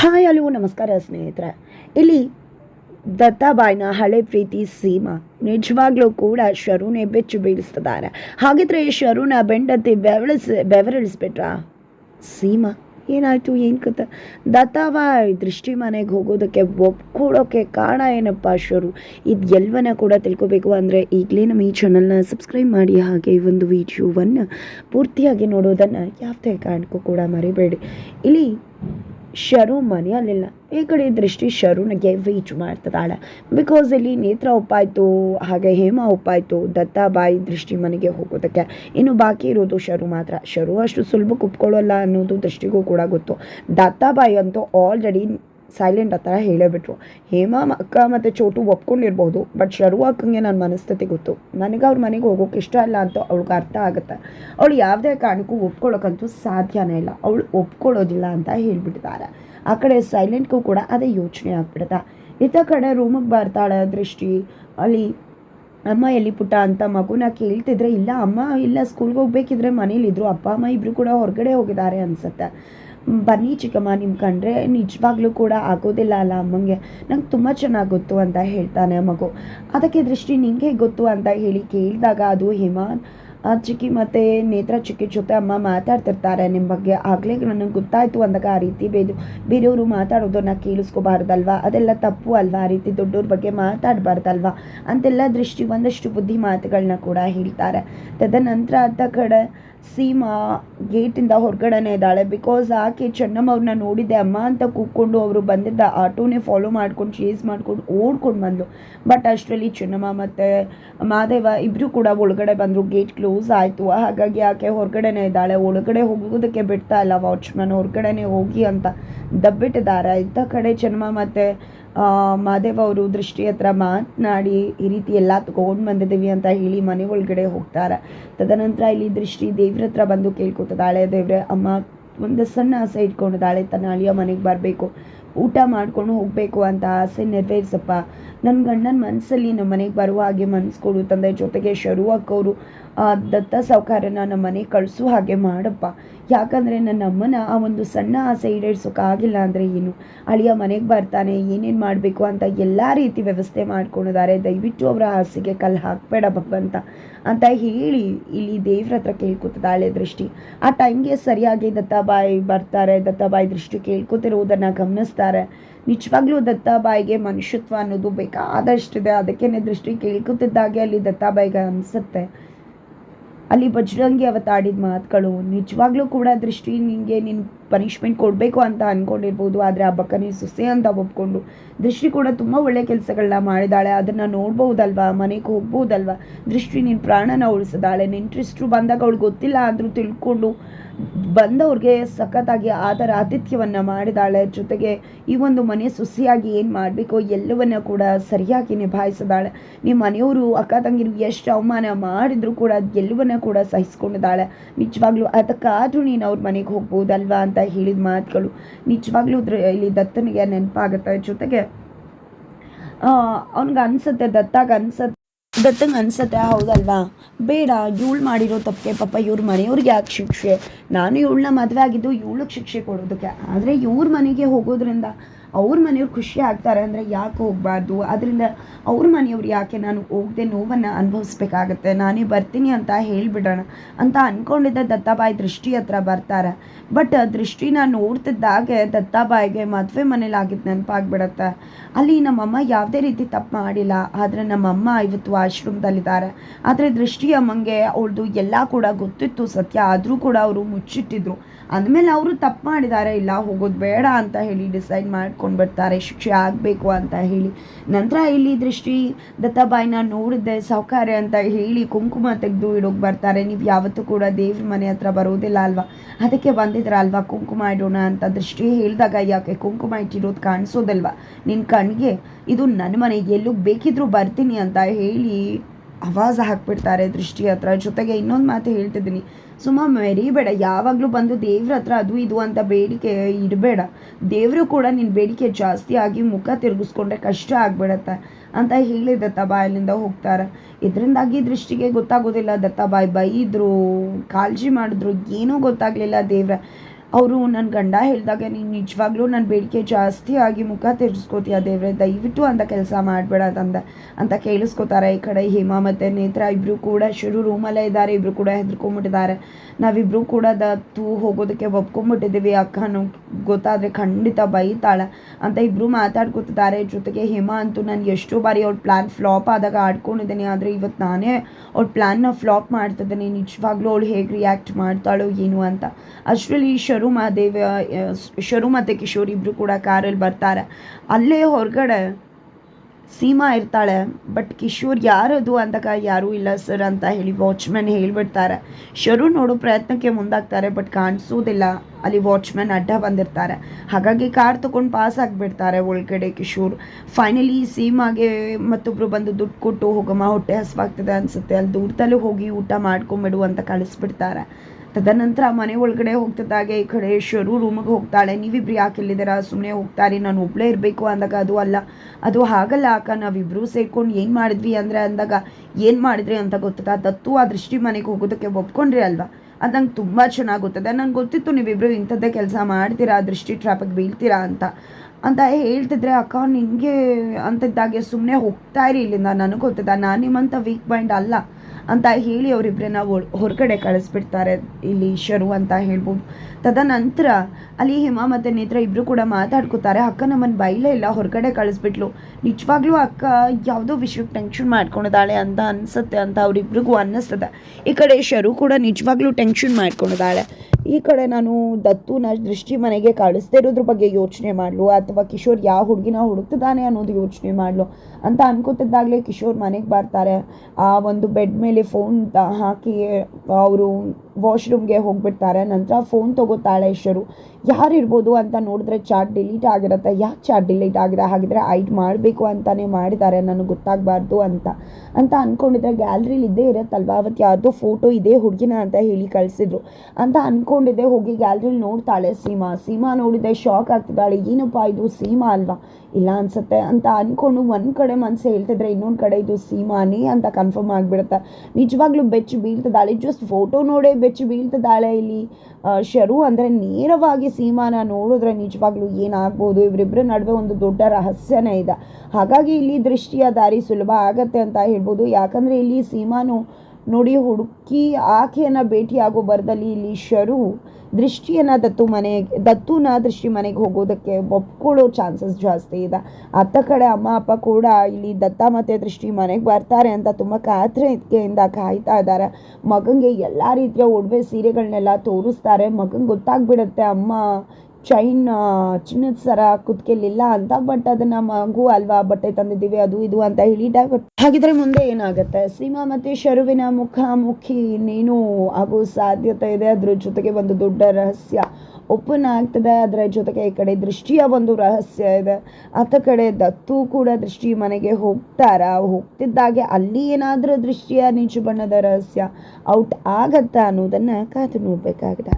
Hi hello ನಮಸ್ಕಾರ ಸ್ನೇಹಿತರೆ. ಇಲ್ಲಿ ದತ್ತಾಬಾಯ್ನ ಹಳೆ ಪ್ರೀತಿ ಸೀಮಾ ನಿಜವಾಗ್ಲೂ ಕೂಡ ಶರೂನೇ ಬೆಚ್ಚು ಬೀಳಿಸ್ತಿದ್ದಾರೆ. ಹಾಗಿದ್ರೆ ಶರುನ ಬೆಂಡತಿ ಬೆವಳಿಸ್, ಬೆವರಿಳಿಸ್ಬಿಟ್ರ? ಸೀಮಾ, ಏನಾಯ್ತು, ಏನು ಕತೆ? ದತ್ತಾಬಾಯ್ ದೃಷ್ಟಿ ಮನೆಗೆ ಹೋಗೋದಕ್ಕೆ ಒಪ್ಕೊಡೋಕ್ಕೆ ಕಾರಣ ಏನಪ್ಪ ಶರು? ಇದು ಎಲ್ಲವನ್ನ ಕೂಡ ತಿಳ್ಕೊಬೇಕು ಅಂದರೆ ಈಗಲೇ ನಮ್ಮ ಈ ಚಾನಲ್ನ ಸಬ್ಸ್ಕ್ರೈಬ್ ಮಾಡಿ ಹಾಗೆ ಈ ಒಂದು ವಿಡಿಯೋವನ್ನು ಪೂರ್ತಿಯಾಗಿ ನೋಡೋದನ್ನು ಯಾವುದೇ ಕಾರಣಕ್ಕೂ ಕೂಡ ಮರಿಬೇಡಿ. ಇಲ್ಲಿ ಶರು ಮನೆಯಲ್ಲಿಲ್ಲ ಈ ಕಡೆ ದೃಷ್ಟಿ ಶರುನಿಗೆ ವೀಚ್ ಮಾಡ್ತಿದ್ದಾಳೆ ಬಿಕಾಸ್ ಇಲ್ಲಿ ನೇತ್ರ ಒಪ್ಪಾಯ್ತು, ಹಾಗೆ ಹೇಮ ಒಪ್ಪಾಯ್ತು, ದತ್ತಾಬಾಯಿ ದೃಷ್ಟಿ ಮನೆಗೆ ಹೋಗೋದಕ್ಕೆ. ಇನ್ನು ಬಾಕಿ ಇರೋದು ಶರು ಮಾತ್ರ. ಶರು ಅಷ್ಟು ಸುಲಭಕ್ಕೆ ಒಪ್ಕೊಳ್ಳೋಲ್ಲ ಅನ್ನೋದು ದೃಷ್ಟಿಗೂ ಕೂಡ ಗೊತ್ತು. ದತ್ತಾಬಾಯಿ ಅಂತೂ ಆಲ್ರೆಡಿ ಸೈಲೆಂಟ್ ಆ ಥರ ಹೇಳೇಬಿಟ್ರು. ಹೇಮಾ ಅಕ್ಕ ಮತ್ತು ಚೋಟು ಒಪ್ಕೊಂಡಿರ್ಬೋದು ಬಟ್ ಶರು ಅಕ್ಕಂಗೆ ನನ್ನ ಮನಸ್ಥಿತಿ ಗೊತ್ತು. ನನಗೆ ಅವ್ರ ಮನೆಗೆ ಹೋಗೋಕೆ ಇಷ್ಟ ಇಲ್ಲ ಅಂತ ಅವ್ಳಿಗೆ ಅರ್ಥ ಆಗುತ್ತೆ. ಅವಳು ಯಾವುದೇ ಕಾರಣಕ್ಕೂ ಒಪ್ಕೊಳ್ಳೋಕ್ಕಂತೂ ಸಾಧ್ಯನೇ ಇಲ್ಲ. ಅವಳು ಒಪ್ಕೊಳ್ಳೋದಿಲ್ಲ ಅಂತ ಹೇಳ್ಬಿಟ್ಟಿದ್ದಾರೆ ಆ ಕಡೆ ಸೈಲೆಂಟ್ಗೂ ಕೂಡ ಅದೇ ಯೋಚನೆ ಆಗ್ಬಿಡುತ್ತೆ. ಇತ್ತ ಕಡೆ ರೂಮಿಗೆ ಬರ್ತಾಳೆ ದೃಷ್ಟಿ, ಅಲ್ಲಿ ಅಮ್ಮ ಎಲ್ಲಿ ಪುಟ್ಟ ಅಂತ ಮಗುನ ಕೇಳ್ತಿದ್ರೆ, ಇಲ್ಲ ಅಮ್ಮ ಇಲ್ಲ ಸ್ಕೂಲ್ಗೆ ಹೋಗ್ಬೇಕಿದ್ರೆ ಮನೇಲಿದ್ರು ಅಪ್ಪ, ಅಮ್ಮ ಇಬ್ಬರು ಕೂಡ ಹೊರಗಡೆ ಹೋಗಿದ್ದಾರೆ ಅನ್ಸುತ್ತೆ. ಬನ್ನಿ ಚಿಕ್ಕಮ್ಮ ನಿಮ್ಮ ಕಂಡ್ರೆ ನಿಜವಾಗ್ಲೂ ಕೂಡ ಆಗೋದಿಲ್ಲ ಅಲ್ಲ ಅಮ್ಮಂಗೆ? ನಂಗೆ ತುಂಬ ಚೆನ್ನಾಗಿ ಗೊತ್ತು ಅಂತ ಹೇಳ್ತಾನೆ ಮಗು. ಅದಕ್ಕೆ ದೃಷ್ಟಿ ನಿಂಗೆ ಗೊತ್ತು ಅಂತ ಹೇಳಿ ಕೇಳಿದಾಗ ಅದು ಹಿಮಾನ್ ಚಿಕ್ಕಿ ಮತ್ತು ನೇತ್ರ ಚಿಕ್ಕಿ ಜೊತೆ ಅಮ್ಮ ಮಾತಾಡ್ತಿರ್ತಾರೆ. ನಿಮ್ಮ ಬಗ್ಗೆ ಆಗಲೇ ನನಗೆ ಗೊತ್ತಾಯಿತು ಅಂದಾಗ ಆ ರೀತಿ ಬೇದು, ಬೇರೆಯವರು ಮಾತಾಡೋದನ್ನ ಕೇಳಿಸ್ಕೋಬಾರ್ದಲ್ವಾ? ಅದೆಲ್ಲ ತಪ್ಪು ಅಲ್ವಾ? ಆ ರೀತಿ ದೊಡ್ಡವ್ರ ಬಗ್ಗೆ ಮಾತಾಡಬಾರ್ದಲ್ವಾ? ಅಂತೆಲ್ಲ ದೃಷ್ಟಿ ಒಂದಷ್ಟು ಬುದ್ಧಿ ಮಾತುಗಳನ್ನ ಕೂಡ ಹೇಳ್ತಾರೆ. ತದನಂತರ ಅತ್ತ ಕಡೆ ಸೀಮಾ ಗೇಟಿಂದ ಹೊರಗಡೆನೇ ಇದ್ದಾಳೆ. ಬಿಕಾಸ್ ಆಕೆ ಚೆನ್ನಮ್ಮವ್ರನ್ನ ನೋಡಿದ್ದೆ, ಅಮ್ಮ ಅಂತ ಕೂತ್ಕೊಂಡು ಅವರು ಬಂದಿದ್ದ ಆಟೋನೇ ಫಾಲೋ ಮಾಡ್ಕೊಂಡು ಚೇಸ್ ಮಾಡ್ಕೊಂಡು ಓಡ್ಕೊಂಡು ಬಂದ್ಲು. ಬಟ್ ಅಷ್ಟರಲ್ಲಿ ಚೆನ್ನಮ್ಮ ಮತ್ತು ಮಾದೇವ ಇಬ್ಬರು ಕೂಡ ಒಳಗಡೆ ಬಂದರು. ಗೇಟ್ ಕ್ಲೋಸ್ ಆಯಿತು. ಹಾಗಾಗಿ ಆಕೆ ಹೊರಗಡೆನೇ ಇದ್ದಾಳೆ. ಒಳಗಡೆ ಹೋಗೋದಕ್ಕೆ ಬಿಡ್ತಾ ಇಲ್ಲ. ವಾಚ್ಮನ್ ಹೊರಗಡೆನೇ ಹೋಗಿ ಅಂತ ದಬ್ಬಿಟ್ಟಿದ್ದಾರೆ. ಇದ್ದ ಕಡೆ ಚೆನ್ನಮ್ಮ ಮತ್ತು ಮಾದೇವ ಅವರು ದೃಷ್ಟಿ ಹತ್ರ ಮಾತನಾಡಿ ಈ ರೀತಿ ಎಲ್ಲ ತಗೊಂಡು ಬಂದಿದ್ದೀವಿ ಅಂತ ಹೇಳಿ ಮನೆ ಒಳಗಡೆ ಹೋಗ್ತಾರೆ. ತದನಂತರ ಇಲ್ಲಿ ದೃಷ್ಟಿ ದೇವ್ರ ಹತ್ರ ಬಂದು ಕೇಳ್ಕೊತದಾಳೆ ದೇವ್ರೆ, ಅಮ್ಮ, ಒಂದು ಸಣ್ಣ ಆಸೆ ಇಟ್ಕೊಂಡಿದ್ದಾಳೆ. ತನ್ನ ಅಳಿಯ ಮನೆಗೆ ಬರಬೇಕು. ಊಟ ಮಾಡ್ಕೊಂಡು ಹೋಗಬೇಕು ಅಂತ ಆಸೆ ನೆರವೇರಿಸಪ್ಪ. ನನ್ನ ಗಂಡನ ಮನಸ್ಸಲ್ಲಿ ನಮ್ಮ ಮನೆಗೆ ಬರುವ ಹಾಗೆ ಮನಸ್ಸು ಕೊಡು ತಂದೆ ಜೊತೆಗೆ ಶರು ಅಕ್ಕವರು ದತ್ತ ಸೌಕರ್ಯನ ನಮ್ಮ ಮನೆಗೆ ಕಳಿಸೋ ಹಾಗೆ ಮಾಡಪ್ಪ. ಯಾಕಂದರೆ ನನ್ನ ಅಮ್ಮನ ಆ ಒಂದು ಸಣ್ಣ ಆಸೆ ಈಡೇರಿಸೋಕ್ಕಾಗಿಲ್ಲ ಅಂದರೆ ಏನು? ಅಳಿಯ ಮನೆಗೆ ಬರ್ತಾನೆ, ಏನೇನು ಮಾಡಬೇಕು ಅಂತ ಎಲ್ಲ ರೀತಿ ವ್ಯವಸ್ಥೆ ಮಾಡ್ಕೊಂಡಿದ್ದಾರೆ. ದಯವಿಟ್ಟು ಅವರ ಆಸೆಗೆ ಕಲ್ಲು ಹಾಕಬೇಡ ಭಗವಂತ ಅಂತ ಹೇಳಿ ಇಲ್ಲಿ ದೇವ್ರ ಹತ್ರ ಕೇಳ್ಕೊತಿದ್ದಾಳೆ ದೃಷ್ಟಿ. ಆ ಟೈಮ್ಗೆ ಸರಿಯಾಗಿ ದತ್ತಾಬಾಯಿ ಬರ್ತಾರೆ, ದತ್ತಾಬಾಯಿ ದೃಷ್ಟಿ ಕೇಳ್ಕೊತಿರುವುದನ್ನು ಗಮನಿಸ್ತಾರೆ ನಿಜವಾಗ್ಲೂ ದತ್ತಾಬಾಯಿಗೆ ಮನುಷ್ಯತ್ವ ಅನ್ನೋದು ಬೇಕಾದಷ್ಟಿದೆ ಅದಕ್ಕೇನೆ ದೃಷ್ಟಿ ಕೇಳ್ಕೊತಿದ್ದಾಗೆ ಅಲ್ಲಿ ದತ್ತಾಬಾಯಿಗೆ ಅನಿಸುತ್ತೆ. ಅಲ್ಲಿ ಬಜರಂಗಿ ಅವತ್ತಾಡಿದ ಮಾತುಗಳು. ನಿಜವಾಗ್ಲೂ ಕೂಡ ದೃಷ್ಟಿ ನಿನಗೆ ನೀನು ಪನಿಷ್ಮೆಂಟ್ ಕೊಡಬೇಕು ಅಂತ ಅಂದ್ಕೊಂಡಿರ್ಬೋದು ಆದರೆ ಆ ಬಕ್ಕನೆ ಸೊಸೆ ಅಂತ ಒಪ್ಕೊಂಡು ದೃಷ್ಟಿ ಕೂಡ ತುಂಬ ಒಳ್ಳೆ ಕೆಲಸಗಳನ್ನ ಮಾಡಿದಾಳೆ. ಅದನ್ನು ನೋಡ್ಬೋದಲ್ವಾ ಮನೆಗೆ ಹೋಗ್ಬೋದಲ್ವಾ ದೃಷ್ಟಿ ನಿನ್ನ ಪ್ರಾಣನ ಉಳಿಸಿದಾಳೆ. ನೆಂಟ್ರಿಸ್ಟ್ರು ಬಂದಾಗ ಅವಳು ಗೊತ್ತಿಲ್ಲ ಅಂದರೂ ತಿಳ್ಕೊಂಡು ಬಂದವ್ರಿಗೆ ಸಖತ್ತಾಗಿ ಆದರ ಆತಿಥ್ಯವನ್ನು ಮಾಡಿದಾಳೆ. ಜೊತೆಗೆ ಈ ಒಂದು ಮನೆ ಸೊಸೆಯಾಗಿ ಏನು ಮಾಡಬೇಕು? ಎಲ್ಲವನ್ನ ಕೂಡ ಸರಿಯಾಗಿ ನಿಭಾಯಿಸಿದಾಳೆ. ನಿಮ್ಮ ಮನೆಯವರು, ಅಕ್ಕ ತಂಗಿರು ಎಷ್ಟು ಅವಮಾನ ಮಾಡಿದ್ರು ಕೂಡ ಎಲ್ಲವನ್ನ ಕೂಡ ಸಹಿಸ್ಕೊಂಡಿದ್ದಾಳೆ. ನಿಜವಾಗ್ಲೂ ಅದಕ್ಕಾದರೂ ನೀನು ಅವ್ರ ಮನೆಗೆ ಹೋಗ್ಬೋದಲ್ವಾ ಅಂತ ಹೇಳಿದ ಮಾತುಗಳು ನಿಜವಾಗ್ಲೂ ಇಲ್ಲಿ ದತ್ತನಿಗೆ ನೆನಪಾಗುತ್ತೆ. ಜೊತೆಗೆ ಅವನಿಗೆ ಅನ್ಸುತ್ತೆ, ದತ್ತಾಗ ಅನ್ಸತ್ತೆ, ದತ್ತಂಗೆ ಅನ್ಸತ್ತೆ, ಹೌದಲ್ವಾ? ಬೇಡ, ಇವಳು ಮಾಡಿರೋ ತಪ್ಪಿಗೆ ಪಾಪ ಇವ್ರ ಮನೆಯವ್ರಿಗೆ ಯಾಕೆ ಶಿಕ್ಷೆ? ನಾನು ಇವಳನ್ನ ಮದುವೆ ಆಗಿದ್ದು ಇವಳಿಗೆ ಶಿಕ್ಷೆ ಕೊಡೋದಕ್ಕೆ. ಆದರೆ ಇವ್ರ ಮನೆಗೆ ಹೋಗೋದ್ರಿಂದ ಅವ್ರ ಮನೆಯವ್ರು ಖುಷಿ ಆಗ್ತಾರೆ ಅಂದರೆ ಯಾಕೆ ಹೋಗಬಾರ್ದು. ಅದರಿಂದ ಅವ್ರ ಮನೆಯವ್ರು ಯಾಕೆ ನಾನು ಹೋಗದೆ ನೋವನ್ನು ಅನುಭವಿಸ್ಬೇಕಾಗತ್ತೆ? ನಾನೇ ಬರ್ತೀನಿ ಅಂತ ಹೇಳಿಬಿಡೋಣ ಅಂತ ಅಂದ್ಕೊಂಡಿದ್ದ ದತ್ತಾಬಾಯಿ ದೃಷ್ಟಿ ಹತ್ರ ಬರ್ತಾರೆ. ಬಟ್ ದೃಷ್ಟಿನ ನೋಡ್ತಿದ್ದಾಗೆ ದತ್ತಾಬಾಯಿಗೆ ಮದುವೆ ಮನೇಲಿ ಆಗಿದ್ದು ನೆನಪಾಗ್ಬಿಡತ್ತೆ. ಅಲ್ಲಿ ನಮ್ಮಮ್ಮ ಯಾವುದೇ ರೀತಿ ತಪ್ಪು ಮಾಡಿಲ್ಲ. ಆದರೆ ನಮ್ಮಮ್ಮ ಇವತ್ತು ಆಶ್ರಮದಲ್ಲಿದ್ದಾರೆ. ಆದರೆ ದೃಷ್ಟಿ ಅಮ್ಮಂಗೆ ಅವಳದು ಎಲ್ಲ ಕೂಡ ಗೊತ್ತಿತ್ತು. ಸತ್ಯ ಆದರೂ ಕೂಡ ಅವರು ಮುಚ್ಚಿಟ್ಟಿದ್ರು. ಅಂದಮೇಲೆ ಅವರು ತಪ್ಪು ಮಾಡಿದ್ದಾರೆ ಇಲ್ಲ ಹೋಗೋದು ಬೇಡ ಅಂತ ಹೇಳಿ ಡಿಸೈಡ್ ಮಾಡ್ಕೊಂಡು ಬರ್ತಾರೆ, ಶಿಕ್ಷೆ ಆಗಬೇಕು ಅಂತ ಹೇಳಿ. ನಂತರ ಇಲ್ಲಿ ದೃಷ್ಟಿ ದತ್ತಾಬಾಯಿನ ನೋಡಿದ್ದೆ ಸಾವುಕಾರ್ಯ ಅಂತ ಹೇಳಿ ಕುಂಕುಮ ತೆಗೆದು ಇಡೋಕೆ ಬರ್ತಾರೆ. ನೀವು ಯಾವತ್ತೂ ಕೂಡ ದೇವ್ರ ಮನೆ ಹತ್ರ ಬರೋದಿಲ್ಲ ಅಲ್ವಾ? ಅದಕ್ಕೆ ಬಂದಿದ್ರ ಅಲ್ವಾ ಕುಂಕುಮ ಇಡೋಣ ಅಂತ ದೃಷ್ಟಿ ಹೇಳಿದಾಗ, ಯಾಕೆ ಕುಂಕುಮ ಇಟ್ಟಿರೋದು ಕಾಣಿಸೋದಲ್ವಾ? ನಿನ್ನ ಕಣ್ಣಿಗೆ ಇದು ನನ್ನ ಮನೆ, ಎಲ್ಲೂ ಬೇಕಿದ್ರೂ ಬರ್ತೀನಿ ಅಂತ ಹೇಳಿ ಆವಾಜ ಹಾಕ್ಬಿಡ್ತಾರೆ ದೃಷ್ಟಿ ಹತ್ರ. ಜೊತೆಗೆ ಇನ್ನೊಂದು ಮಾತು ಹೇಳ್ತಿದ್ದೀನಿ. ಸುಮ್ಮ ಮೆರಿಬೇಡ ಯಾವಾಗಲೂ ಬಂದು ದೇವ್ರ ಹತ್ರ ಅದು ಇದು ಅಂತ ಬೇಡಿಕೆ ಇಡಬೇಡ. ದೇವರು ಕೂಡ ನಿನ್ನ ಬೇಡಿಕೆ ಜಾಸ್ತಿ ಆಗಿ ಮುಖ ತಿರುಗಿಸ್ಕೊಂಡ್ರೆ ಕಷ್ಟ ಆಗ್ಬಿಡತ್ತೆ ಅಂತ ಹೇಳಿ ದತ್ತಾಬಾಯಲ್ಲಿಂದ ಹೋಗ್ತಾರೆ. ಇದರಿಂದಾಗಿ ದೃಷ್ಟಿಗೆ ಗೊತ್ತಾಗೋದಿಲ್ಲ ದತ್ತಾಬಾಯಿ ಬೈದ್ರು, ಕಾಳಜಿ ಮಾಡಿದ್ರು, ಏನೂ ಗೊತ್ತಾಗಲಿಲ್ಲ ದೇವ್ರ. ಅವರು ನನ್ನ ಗಂಡ ಹೇಳಿದಾಗ ನೀನು ನಿಜವಾಗ್ಲೂ ನನ್ನ ಬೇಡಿಕೆ ಜಾಸ್ತಿ ಆಗಿ ಮುಖ ತಿರ್ಗಿಸ್ಕೋತೀಯ ದೇವ್ರೆ, ದಯವಿಟ್ಟು ಅಂತ ಕೆಲಸ ಮಾಡಬೇಡ ತಂದೆ ಅಂತ ಕೇಳಿಸ್ಕೊತಾರೆ ಈ ಕಡೆ ಹೇಮಾ ಮತ್ತು ನೇತ್ರ. ಇಬ್ಬರು ಕೂಡ ಶುರು ರೂಮಲ್ಲೇ ಇದ್ದಾರೆ ಇಬ್ಬರು ಕೂಡ ಹೆದರ್ಕೊಂಬಿಟ್ಟಿದ್ದಾರೆ. ನಾವಿಬ್ಬರು ಕೂಡ ದತ್ತು ಹೋಗೋದಕ್ಕೆ ಒಪ್ಕೊಂಬಿಟ್ಟಿದ್ದೀವಿ. ಅಕ್ಕನು ಗೊತ್ತಾದರೆ ಖಂಡಿತ ಬೈತಾಳೆ ಅಂತ ಇಬ್ಬರು ಮಾತಾಡ್ಕೊತಿದ್ದಾರೆ. ಜೊತೆಗೆ ಹೇಮಾ ಅಂತೂ ನಾನು ಎಷ್ಟೋ ಬಾರಿ ಅವ್ರ ಪ್ಲ್ಯಾನ್ ಫ್ಲಾಪ್ ಆದಾಗ ಆಡ್ಕೊಂಡಿದ್ದೀನಿ. ಆದರೆ ಇವತ್ತು ನಾನೇ ಅವ್ರ ಪ್ಲ್ಯಾನ್ನ ಫ್ಲಾಪ್ ಮಾಡ್ತಿದ್ದೀನಿ. ನಿಜವಾಗ್ಲೂ ಅವಳು ಹೇಗೆ ರಿಯಾಕ್ಟ್ ಮಾಡ್ತಾಳೋ ಏನು ಅಂತ. ಅಷ್ಟರಲ್ಲಿ ಮಹಾದೇವ ಶರು ಮತ್ತು ಕಿಶೋರ್ ಇಬ್ಬರು ಕೂಡ ಕಾರಲ್ಲಿ ಬರ್ತಾರೆ. ಅಲ್ಲೇ ಹೊರಗಡೆ ಸೀಮಾ ಇರ್ತಾಳೆ, ಬಟ್ ಕಿಶೋರ್ ಯಾರದು ಅಂದಾಗ ಯಾರೂ ಇಲ್ಲ ಸರ್ ಅಂತ ಹೇಳಿ ವಾಚ್ಮ್ಯಾನ್ ಹೇಳಿಬಿಡ್ತಾರೆ. ಶರು ನೋಡೋ ಪ್ರಯತ್ನಕ್ಕೆ ಮುಂದಾಗ್ತಾರೆ, ಬಟ್ ಕಾಣಿಸೋದಿಲ್ಲ. ಅಲ್ಲಿ ವಾಚ್ಮ್ಯಾನ್ ಅಡ್ಡ ಬಂದಿರ್ತಾರೆ. ಹಾಗಾಗಿ ಕಾರ್ ತೊಗೊಂಡು ಪಾಸ್ ಆಗಿಬಿಡ್ತಾರೆ ಒಳಗಡೆ ಕಿಶೋರ್. ಫೈನಲಿ ಸೀಮಾಗೆ ಮತ್ತೊಬ್ಬರು ಬಂದು ದುಡ್ಡು ಕೊಟ್ಟು ಹೋಗಮ್ಮ, ಹೊಟ್ಟೆ ಹಸುವಾಗ್ತದೆ ಅನಿಸುತ್ತೆ. ಅಲ್ಲಿ ದೂರದಲ್ಲೇ ಹೋಗಿ ಊಟ ಮಾಡ್ಕೊಂಬಿಡು ಅಂತ ಕಳಿಸ್ಬಿಡ್ತಾರೆ. ತದನಂತರ ಮನೆ ಒಳಗಡೆ ಹೋಗ್ತಿದ್ದಾಗೆ ಈ ಕಡೆ ಶರು ರೂಮಿಗೆ ಹೋಗ್ತಾಳೆ. ನೀವಿಬ್ರು ಯಾಕೆ ಇಲ್ಲಿದ್ದೀರಾ? ಸುಮ್ಮನೆ ಹೋಗ್ತಾರೆ. ನಾನು ಒಬ್ಬಳೇ ಇರಬೇಕು ಅಂದಾಗ ಅದು ಅಲ್ಲ. ಅದು ಹಾಗಲ್ಲ ಅಕ್ಕ. ನಾವಿಬ್ರು ಸೇರ್ಕೊಂಡು ಏನು ಮಾಡಿದ್ವಿ ಅಂದರೆ ಅಂದಾಗ ಏನು ಮಾಡಿದ್ರಿ ಅಂತ ಗೊತ್ತದ? ದತ್ತು ಆ ದೃಷ್ಟಿ ಮನೆಗೆ ಹೋಗೋದಕ್ಕೆ ಒಪ್ಕೊಂಡ್ರಿ ಅಲ್ವಾ? ಅದು ನಂಗೆ ತುಂಬ ಚೆನ್ನಾಗಿ ಗೊತ್ತದೆ ನಂಗೆ ಗೊತ್ತಿತ್ತು ನೀವಿಬ್ರು ಇಂಥದ್ದೇ ಕೆಲಸ ಮಾಡ್ತೀರಾ, ದೃಷ್ಟಿ ಟ್ರಾಪಿಗೆ ಬೀಳ್ತೀರಾ ಅಂತ. ಅಂತ ಹೇಳ್ತಿದ್ರೆ, ಅಕ್ಕ ನಿನಗೆ ಅಂತಿದ್ದಾಗೆ ಸುಮ್ಮನೆ ಹೋಗ್ತಾ ಇರಿ ಇಲ್ಲಿಂದ. ನನಗೆ ಗೊತ್ತಿದೆ. ನಾನು ನಿಮ್ಮಂಥ ವೀಕ್ ಪಾಯಿಂಟ್ ಅಲ್ಲ. ಅಂತ ಹೇಳಿ ಅವರಿಬ್ಬರನ್ನ ಹೊರಗಡೆ ಕಳಿಸ್ಬಿಡ್ತಾರೆ ಇಲ್ಲಿ ಶರು ಅಂತ ಹೇಳ್ಬೋದು. ತದನಂತರ ಅಲ್ಲಿ ಹಿಮಾ ಮತ್ತು ನೇತ್ರ ಇಬ್ಬರು ಕೂಡ ಮಾತಾಡ್ಕೋತಾರೆ. ಅಕ್ಕ ನಮ್ಮನ್ನು ಬೈಲೇ ಇಲ್ಲ, ಹೊರಗಡೆ ಕಳಿಸ್ಬಿಟ್ಲು. ನಿಜವಾಗ್ಲೂ ಅಕ್ಕ ಯಾವುದೋ ವಿಷಯಕ್ಕೆ ಟೆನ್ಷನ್ ಮಾಡ್ಕೊಂಡಿದ್ದಾಳೆ ಅಂತ ಅನಿಸುತ್ತೆ ಅಂತ ಅವರಿಬ್ರಿಗೂ ಅನ್ನಿಸ್ತದೆ. ಈ ಕಡೆ ಶರು ಕೂಡ ನಿಜವಾಗ್ಲೂ ಟೆನ್ಷನ್ ಮಾಡ್ಕೊಂಡಿದ್ದಾಳೆ. ಈ ಕಡೆ ನಾನು ದತ್ತುನ ದೃಷ್ಟಿ ಮನೆಗೆ ಕಳಿಸ್ದೇ ಇರೋದ್ರ ಬಗ್ಗೆ ಯೋಚನೆ ಮಾಡಲು, ಅಥವಾ ಕಿಶೋರ್ ಯಾವ ಹುಡುಗಿನ ಹುಡುಕ್ತಿದ್ದಾನೆ ಅನ್ನೋದು ಯೋಚನೆ ಮಾಡಲು ಅಂತ ಅನ್ಕೋತಿದ್ದಾಗಲೇ ಕಿಶೋರ್ ಮನೆಗೆ ಬರ್ತಾರೆ. ಆ ಒಂದು ಬೆಡ್ ಮೇಲೆ ಫೋನ್ ಹಾಕಿ ಅವರು ವಾಶ್ರೂಮ್ಗೆ ಹೋಗ್ಬಿಡ್ತಾರೆ. ನಂತರ ಫೋನ್ ತಗೋತಾಳೆ ಯಾರು ಯಾರಿರ್ಬೋದು ಅಂತ ನೋಡಿದ್ರೆ ಚಾಟ್ ಡಿಲೀಟ್ ಆಗಿರತ್ತೆ. ಯಾಕೆ ಚಾಟ್ ಡಿಲೀಟ್ ಆಗಿದೆ ಹಾಗಿದ್ರೆ ಐಟ್ ಮಾಡಬೇಕು ಅಂತಲೇ ಮಾಡಿದ್ದಾರೆ. ನನಗೆ ಗೊತ್ತಾಗಬಾರ್ದು ಅಂತ. ಅಂತ ಅಂದ್ಕೊಂಡಿದ್ರೆ ಗ್ಯಾಲ್ರಿಲಿ ಇದ್ದೇ ಇರತ್ತಲ್ವಾ? ಅವತ್ತು ಯಾವುದೋ ಫೋಟೋ ಇದೇ ಹುಡುಗಿನ ಅಂತ ಹೇಳಿ ಕಳಿಸಿದ್ರು. ಅಂತ ಅಂದ್ಕೊಂಡಿದ್ದೆ ಹೋಗಿ ಗ್ಯಾಲ್ರಿಲಿ ನೋಡ್ತಾಳೆ ಸೀಮಾ. ಸೀಮಾ ನೋಡಿದೆ ಶಾಕ್ ಆಗ್ತಿದ್ದಾಳೆ. ಏನಪ್ಪ ಇದು? ಸೀಮಾ ಅಲ್ವಾ? ಇಲ್ಲ ಅನ್ಸುತ್ತೆ ಅಂತ ಅಂದ್ಕೊಂಡು ಒಂದು ಕಡೆ ಮನಸ್ಸು ಹೇಳ್ತಿದ್ರೆ ಇನ್ನೊಂದು ಕಡೆ ಇದು ಸೀಮಾನೇ ಅಂತ ಕನ್ಫರ್ಮ್ ಆಗಿಬಿಡುತ್ತೆ. ನಿಜವಾಗ್ಲೂ ಬೆಚ್ಚು ಬೀಳ್ತಿದ್ದಾಳೆ. ಜಸ್ಟ್ ಫೋಟೋ ನೋಡೇ ಬೆಚ್ಚು ಬೀಳ್ತಿದ್ದಾಳೆ ಇಲ್ಲಿ. ಶರು ಅಂದರೆ ನೇರವಾಗಿ ಸೀಮಾನ ನೋಡಿದ್ರೆ ನಿಜವಾಗ್ಲೂ ಏನಾಗ್ಬೋದು? ಇವರಿಬ್ಬರ ನಡುವೆ ಒಂದು ದೊಡ್ಡ ರಹಸ್ಯನೇ ಇದೆ. ಹಾಗಾಗಿ ಇಲ್ಲಿ ದೃಷ್ಟಿಯ ದಾರಿ ಸುಲಭ ಆಗತ್ತೆ ಅಂತ ಹೇಳ್ಬೋದು. ಯಾಕಂದರೆ ಇಲ್ಲಿ ಸೀಮಾನು ನೋಡಿ ಹುಡುಕಿ ಆಕೆಯನ್ನು ಭೇಟಿಯಾಗೋ ಬರದಲ್ಲಿ ಇಲ್ಲಿ ಶರು ದೃಷ್ಟಿಯನ್ನು ದತ್ತು ಮನೆಗೆ ದತ್ತುನ ದೃಷ್ಟಿ ಮನೆಗೆ ಹೋಗೋದಕ್ಕೆ ಒಪ್ಕೊಳ್ಳೋ ಚಾನ್ಸಸ್ ಜಾಸ್ತಿ ಇದೆ. ಅತ್ತ ಕಡೆ ಅಮ್ಮ, ಅಪ್ಪ ಕೂಡ ಇಲ್ಲಿ ದತ್ತ ಮತ್ತು ದೃಷ್ಟಿ ಮನೆಗೆ ಬರ್ತಾರೆ ಅಂತ ತುಂಬ ಕಾತ್ರಿಕೆಯಿಂದ ಕಾಯ್ತಾ ಇದ್ದಾರೆ. ಮಗನಿಗೆ ಎಲ್ಲ ರೀತಿಯ ಒಡವೆ ಸೀರೆಗಳನ್ನೆಲ್ಲ ತೋರಿಸ್ತಾರೆ. ಮಗನಿಗೆ ಗೊತ್ತಾಗ್ಬಿಡುತ್ತೆ, ಅಮ್ಮ ಚೈನ್ ಚಿನ್ನದ ಸರ ಕುತ್ಕೆಲಿಲ್ಲ ಅಂತ ಬಟ್ ಅದನ್ನ ಮಗು ಅಲ್ವಾ, ಬಟ್ಟೆ ತಂದಿದ್ದೀವಿ, ಅದು ಇದು ಅಂತ ಹೇಳಿ ಡೈವರ್ಟ್ ಹಾಗಿದ್ರೆ ಮುಂದೆ ಏನಾಗುತ್ತೆ? ಸೀಮಾ ಮತ್ತೆ ಶರುವಿನ ಮುಖಾಮುಖಿ ಇನ್ನೇನು ಆಗೋ ಸಾಧ್ಯತೆ ಇದೆ? ಅದ್ರ ಜೊತೆಗೆ ಒಂದು ದೊಡ್ಡ ರಹಸ್ಯ ಓಪನ್ ಆಗ್ತದೆ. ಅದರ ಜೊತೆಗೆ ಈ ಕಡೆ ದೃಷ್ಟಿಯ ಒಂದು ರಹಸ್ಯ ಇದೆ. ಆತ ಕಡೆ ದತ್ತು ಕೂಡ ದೃಷ್ಟಿ ಮನೆಗೆ ಹೋಗ್ತಾರ? ಹೋಗ್ತಿದ್ದಾಗೆ ಅಲ್ಲಿ ಏನಾದರೂ ದೃಷ್ಟಿಯ ನಿಜ ಬಣ್ಣದ ರಹಸ್ಯ ಔಟ್ ಆಗತ್ತಾ ಅನ್ನೋದನ್ನು ಕಾದು ನೋಡ್ಬೇಕಾಗಿದೆ.